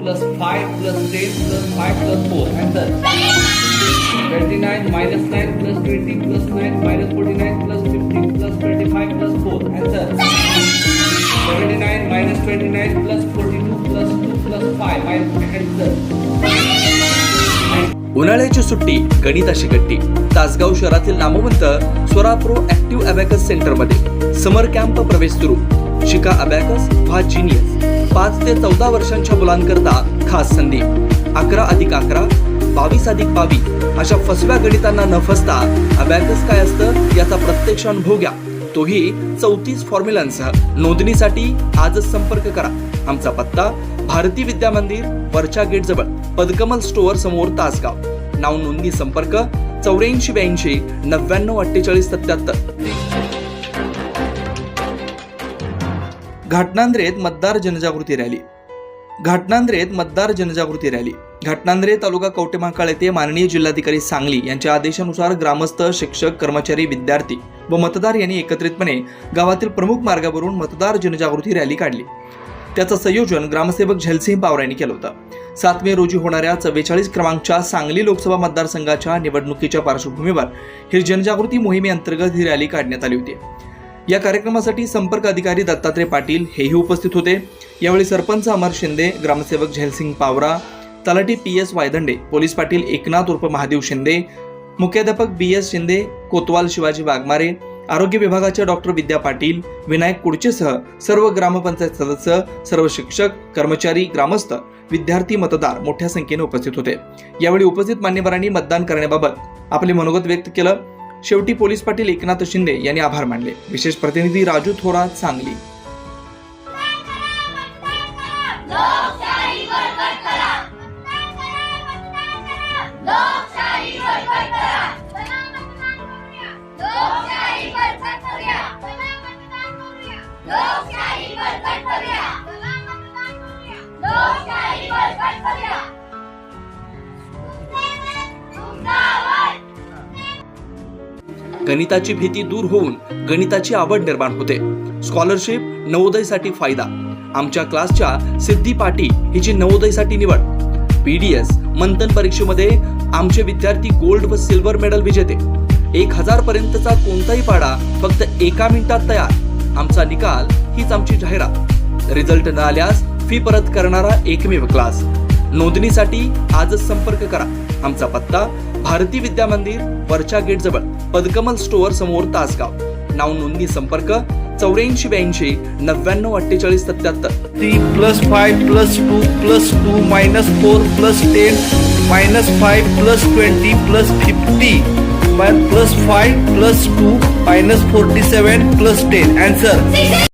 plus 5 plus 10 plus 5 plus 4. Answer. 29 minus 9 plus 20 plus 9 minus 49 plus 15 plus 25 plus 4. Answer. 79 minus 29 plus 42 plus 2 plus 5. Answer. उन्हाळ्याची सुट्टी गणिताशी गट्टी तासगाव शहरातील नामवंत स्वराप्रो active abacus सेंटरमध्ये समर camp प्रवेश सुरू शिका अबॅकस व्हा जिनियस पाच ते चौदा वर्षांच्या मुलांकरता खास संधी. अकरा अधिक अकरा बावीस अधिक बावीस अशा फसव्या गणितांना न फसता अबॅकस काय असतं याचा प्रत्यक्ष अनुभव घ्या. तोही चौतीस फॉर्म्युलांसह नोंदणीसाठी आजच संपर्क करा. आमचा पत्ता भारती विद्या मंदिर वरच्या गेट जवळ पदकमल स्टोअर समोर तासगाव. नाव नोंदणी संपर्क चौऱ्याऐंशी ब्याऐंशी नव्याण्णव अठ्ठेचाळीस सत्याहत्तर. घाटनांद्रेत मतदार जनजागृती रॅली. घाटनांद्रेत मतदार जनजागृती रॅली. घाटनांद्रे तालुका कवटेमहाकाळ येथे माननीय जिल्हाधिकारी सांगली यांच्या आदेशानुसार ग्रामस्थ शिक्षक कर्मचारी विद्यार्थी व मतदार यांनी एकत्रितपणे गावातील प्रमुख मार्गावरून मतदार जनजागृती रॅली काढली. त्याचं संयोजन ग्रामसेवक झलसिंह पावरा यांनी केलं होतं. सात मे रोजी होणाऱ्या चव्वेचाळीस क्रमांकच्या सांगली लोकसभा मतदारसंघाच्या निवडणुकीच्या पार्श्वभूमीवर ही जनजागृती मोहिमेअंतर्गत ही रॅली काढण्यात आली होती. या कार्यक्रमासाठी संपर्क अधिकारी दत्तात्रय पाटील हेही उपस्थित होते. यावेळी सरपंच अमर शिंदे ग्रामसेवक झैलसिंग पावरा तलाठी P S Waydande police Patil Eknath उर्फ महादेव शिंदे मुख्याध्यापक बी एस शिंदे कोतवाल शिवाजी वाघमारे आरोग्य विभागाच्या डॉक्टर विद्या पाटील विनायक कुडचेसह सर्व ग्रामपंचायत सदस्य सर्व शिक्षक कर्मचारी ग्रामस्थ विद्यार्थी मतदार मोठ्या संख्येने उपस्थित होते. यावेळी उपस्थित मान्यवरांनी मतदान करण्याबाबत आपले मनोगत व्यक्त केलं. शेवटी पोलीस पाटील एकनाथ शिंदे यांनी आभार मानले. विशेष प्रतिनिधी राजू थोरात सांगली. लोकशाही बळकट करूया. गणिताची भीती दूर होऊन गणिताची आवड निर्माण होते. स्कॉलरशिप नवोदयसाठी फायदा. आमच्या क्लासच्या सिद्धी पाटी हिची नवोदयसाठी निवड. पी डी एस मंथन परीक्षेमध्ये आमचे विद्यार्थी गोल्ड व सिल्वर मेडल विजेते. एक हजार पर्यंतचा कोणताही पाडा फक्त एका मिनिटात तयार. आमचा निकाल हीच आमची जाहिरात. रिझल्ट न आल्यास फी परत करणारा एकमेव क्लास नोंदणीसाठी आजच संपर्क करा. आमचा पत्ता भारती विद्या मंदिर वरच्या गेट जवळ पदकमल स्टोअर समोर तासगाव. नाव नोंदणी संपर्क चौऱ्याऐंशी ब्याऐंशी नव्याण्णव अठ्ठेचाळीस सत्याहत्तर. Three plus five plus two plus two minus four plus ten minus five plus twenty plus fifty plus five plus two minus forty seven plus ten answer